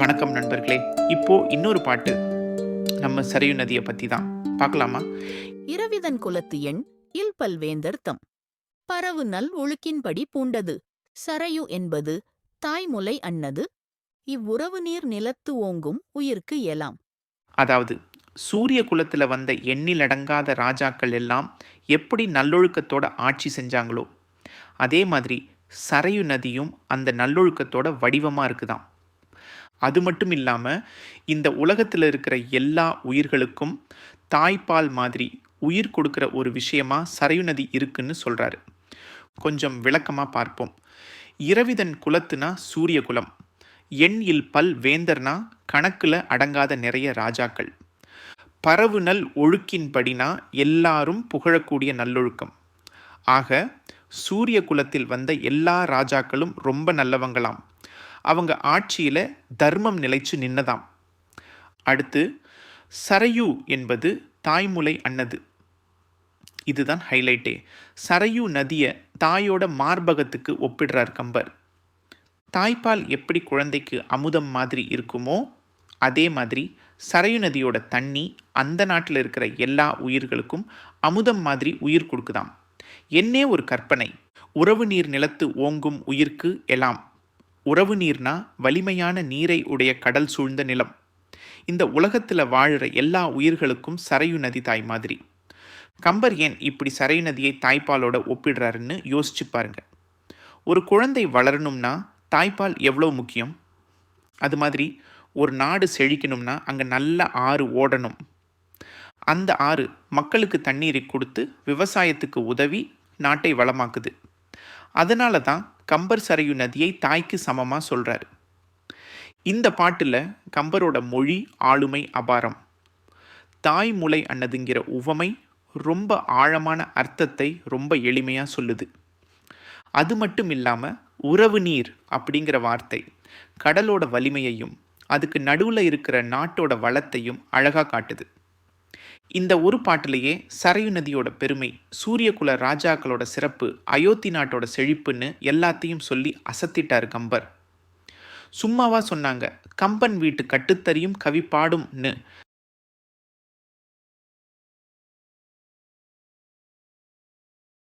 வணக்கம் நண்பர்களே. இப்போ இன்னொரு பாட்டு நம்ம சரையு நதியை பற்றி தான் பார்க்கலாமா? இரவிதன் குலத்து எண் இல்பல் வேந்தர் தம் பரவு நல் ஒழுக்கின்படி பூண்டது. சரையு என்பது தாய்முலை அன்னது. இவ்வுறவு நீர் நிலத்து ஓங்கும் உயிர்க்கு எலாம் அதாவது சூரிய குலத்தில் வந்த எண்ணிலடங்காத ராஜாக்கள் எல்லாம் எப்படி நல்லொழுக்கத்தோட ஆட்சி செஞ்சாங்களோ அதே மாதிரி சரையு நதியும் அந்த நல்லொழுக்கத்தோட வடிவமாக இருக்குதாம். அது மட்டும் இல்லாமல் இந்த உலகத்தில் இருக்கிற எல்லா உயிர்களுக்கும் தாய்ப்பால் மாதிரி உயிர் கொடுக்குற ஒரு விஷயமா சரையு நதி இருக்குன்னு சொல்கிறாரு கொஞ்சம் விளக்கமாக பார்ப்போம். இரவிதன் குலத்துனா சூரிய குலம் எண் இல் பல் வேந்தர்னா கணக்கில் அடங்காத நிறைய ராஜாக்கள். பரவுநல் ஒழுக்கின்படினா எல்லாரும் புகழக்கூடிய நல்லொழுக்கம். ஆக சூரிய குலத்தில் வந்த எல்லா ராஜாக்களும் ரொம்ப நல்லவங்களாம். அவங்க ஆட்சியில் தர்மம் நிலைச்சு நின்னதாம். அடுத்து சரையு என்பது தாய்முலை அன்னது. இதுதான் ஹைலைட்டே சரையு நதியை தாயோட மார்பகத்துக்கு ஒப்பிடுறார் கம்பர். தாய்ப்பால் எப்படி குழந்தைக்கு அமுதம் மாதிரி இருக்குமோ அதே மாதிரி சரையு நதியோட தண்ணி அந்த நாட்டில் இருக்கிற எல்லா உயிர்களுக்கும் அமுதம் மாதிரி உயிர் கொடுக்குதாம். என்னே ஒரு கற்பனை. உறவு நீர் நிலத்து ஓங்கும் உயிர்க்கு எல்லாம் உறவு நீர்னா வலிமையான நீரை உடைய கடல் சூழ்ந்த நிலம். இந்த உலகத்தில் வாழ்கிற எல்லா உயிர்களுக்கும் சரையு நதி தாய் மாதிரி. கம்பர் ஏன் இப்படி சரையு நதியை தாய்ப்பாலோட ஒப்பிடுறாருன்னு யோசிச்சு பாருங்க. ஒரு குழந்தை வளரணும்னா தாய்ப்பால் எவ்வளோ முக்கியம்? அது மாதிரி ஒரு நாடு செழிக்கணும்னா அங்கே நல்ல ஆறு ஓடணும். அந்த ஆறு மக்களுக்கு தண்ணீரை கொடுத்து விவசாயத்துக்கு உதவி நாட்டை வளமாக்குது. அதனால தான் கம்பர் சரையு நதியை தாய்க்கு சமமாக சொல்கிறார் இந்த பாட்டில் கம்பரோட மொழி ஆளுமை அபாரம். தாய்முளை அன்னதுங்கிற உவமை ரொம்ப ஆழமான அர்த்தத்தை ரொம்ப எளிமையாக சொல்லுது. அது மட்டும் இல்லாமல் உறவு நீர் அப்படிங்கிற வார்த்தை கடலோட வலிமையையும் அதுக்கு நடுவில் இருக்கிற நாட்டோட வளத்தையும் அழகாக காட்டுது. இந்த ஒரு பாட்டிலேயே சரையு நதியோட பெருமை சூரியகுல ராஜாக்களோட சிறப்பு அயோத்தி நாட்டோட செழிப்புன்னு எல்லாத்தையும் சொல்லி அசத்திட்டார் கம்பர். சும்மாவா சொன்னாங்க கம்பன் வீட்டு கட்டுத்தறியும் கவி பாடும்னு